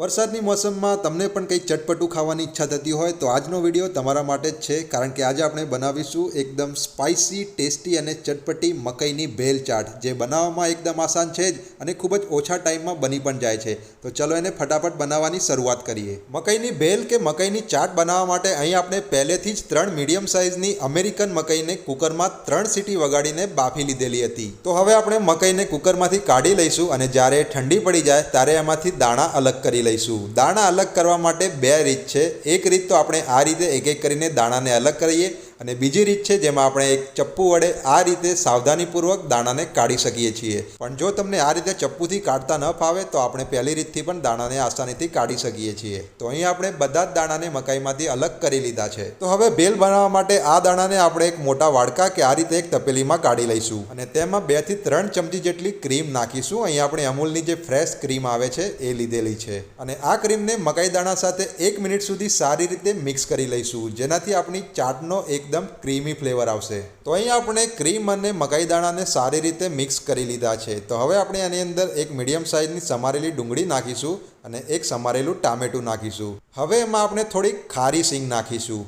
વરસાદની મોસમમાં તમને પણ કંઈક ચટપટું ખાવાની ઈચ્છા થતી હોય તો આજનો વીડિયો તમારા માટે જ છે, કારણ કે આજે આપણે બનાવીશું એકદમ સ્પાઇસી ટેસ્ટી અને ચટપટી મકઈની ભેલ ચાટ, જે બનાવવામાં એકદમ આસાન છે જ અને ખૂબ જ ઓછા ટાઈમમાં બની પણ જાય છે. તો ચલો એને ફટાફટ બનાવવાની શરૂઆત કરીએ. મકઈની ભેલ કે મકઈની ચાટ બનાવવા માટે અહીં આપણે પહેલેથી જ ત્રણ મીડિયમ સાઇઝની અમેરિકન મકઈને કુકરમાં ત્રણ સીટી વગાડીને બાફી લીધેલી હતી. તો હવે આપણે મકઈને કુકરમાંથી કાઢી લઈશું અને જ્યારે ઠંડી પડી જાય ત્યારે એમાંથી દાણા અલગ કરી લઈશું. દાણા અલગ કરવા માટે બે રીત છે. એક રીત તો આપણે આ રીતે એક એક કરીને દાણાને અલગ કરીએ. અને બીજી રીત છે જેમાં આપણે એક ચપ્પુ વડે આ રીતે સાવધાનીપૂર્વક દાણાને કાઢી શકીએ છીએ. પણ જો તમને આ રીતે ચપ્પુથી કાઢતા ન ફાવે, તો આપણે પહેલી રીતથી પણ દાણાને આસાનીથી કાઢી શકીએ છીએ. તો અહીં આપણે બધા જ દાણાને મકાઈમાંથી અલગ કરી લીધા છે. તો હવે ભેલ બનાવવા માટે આ દાણાને આપણે એક મોટા વાડકા કે આ રીતે એક તપેલીમાં કાઢી લઈશું. અને તેમાં બેથી ત્રણ ચમચી જેટલી ક્રીમ નાખીશું. અહીં આપણે અમૂલની જે ફ્રેશ ક્રીમ આવે છે, એ લીધેલી છે. અને આ ક્રીમને મકાઈ દાણા સાથે એક મિનિટ સુધી સારી રીતે મિક્સ કરી લઈશું. જેનાથી આપણી ચાટનો એકદમ ક્રીમી ફ્લેવર આવશે. તો અહીં આપણે ક્રીમ અને મકાઈ દાણાને સારી રીતે મિક્સ કરી લીધા છે. તો હવે આપણે આની અંદર એક મીડિયમ સાઇઝની સમારેલી ડુંગળી નાખીશું અને એક સમારેલું ટામેટું નાખીશું. હવે એમાં આપણે થોડીક ખારી સિંગ નાખીશું.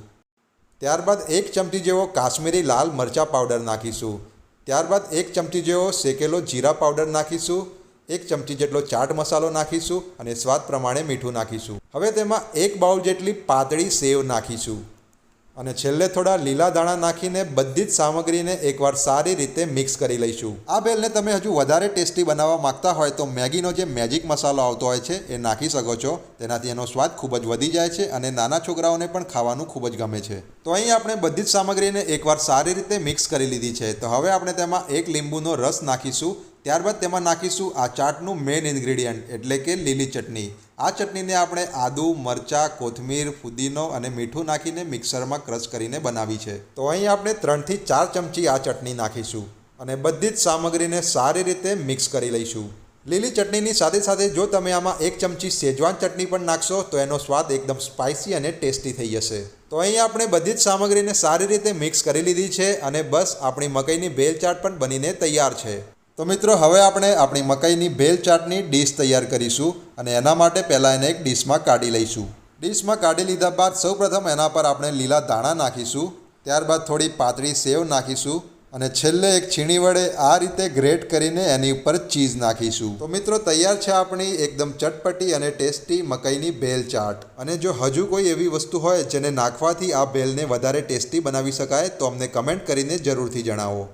ત્યારબાદ એક ચમચી જેવો કાશ્મીરી લાલ મરચાં પાવડર નાખીશું. ત્યારબાદ એક ચમચી જેવો શેકેલો જીરા પાવડર નાખીશું. એક ચમચી જેટલો ચાટ મસાલો નાખીશું અને સ્વાદ પ્રમાણે મીઠું નાખીશું. હવે તેમાં એક બાઉલ જેટલી પાતળી સેવ નાખીશું. અને છેલ્લે થોડા લીલા દાણા નાખીને બધી જ સામગ્રીને એકવાર સારી રીતે મિક્સ કરી લઈશું. આ બેલને તમે હજુ વધારે ટેસ્ટી બનાવવા માંગતા હોય તો મેગીનો જે મેજિક મસાલો આવતો હોય છે એ નાખી શકો છો. તેનાથી એનો સ્વાદ ખૂબ જ વધી જાય છે અને નાના છોકરાઓને પણ ખાવાનું ખૂબ જ ગમે છે. તો અહીં આપણે બધી જ સામગ્રીને એકવાર સારી રીતે મિક્સ કરી લીધી છે. તો હવે આપણે તેમાં એક લીંબુનો રસ નાખીશું. ત્યારબાદ તેમાં નાખીશું આ ચાટનું મેઇન ઇન્ગ્રેડિયન્ટ એટલે કે લીલી ચટણી. આ ચટણીને આપણે આદુ, મરચાં, કોથમીર, ફુદીનો અને મીઠું નાખીને મિક્સરમાં ક્રશ કરીને બનાવી છે. તો અહીં આપણે ત્રણથી ચાર ચમચી આ ચટણી નાખીશું અને બધી જ સામગ્રીને સારી રીતે મિક્સ કરી લઈશું. લીલી ચટણીની સાથે સાથે જો તમે આમાં એક ચમચી શેજવાન ચટણી પણ નાખશો, તો એનો સ્વાદ એકદમ સ્પાઇસી અને ટેસ્ટી થઈ જશે. તો અહીં આપણે બધી જ સામગ્રીને સારી રીતે મિક્સ કરી લીધી છે અને બસ આપણી મકઈની ભેલ ચાટ પણ બનીને તૈયાર છે. તો મિત્રો, હવે આપણે આપણી મકાઈની ભેલ ચાટની ડીશ તૈયાર કરીશું અને એના માટે પહેલાં એને એક ડીશમાં કાઢી લઈશું. ડીશમાં કાઢી લીધા બાદ સૌપ્રથમ એના પર આપણે લીલા દાણા નાખીશું, ત્યારબાદ થોડી પાતળી સેવ નાખીશું અને છેલ્લે એક છીણી વડે આ રીતે ગ્રેટ કરીને એની ઉપર ચીઝ નાખીશું. તો મિત્રો, તૈયાર છે આપણી એકદમ ચટપટી અને ટેસ્ટી મકાઈની ભેલ ચાટ. અને જો હજુ કોઈ એવી વસ્તુ હોય જેને નાખવાથી આ ભેલને વધારે ટેસ્ટી બનાવી શકાય, તો અમને કમેન્ટ કરીને જરૂરથી જણાવો.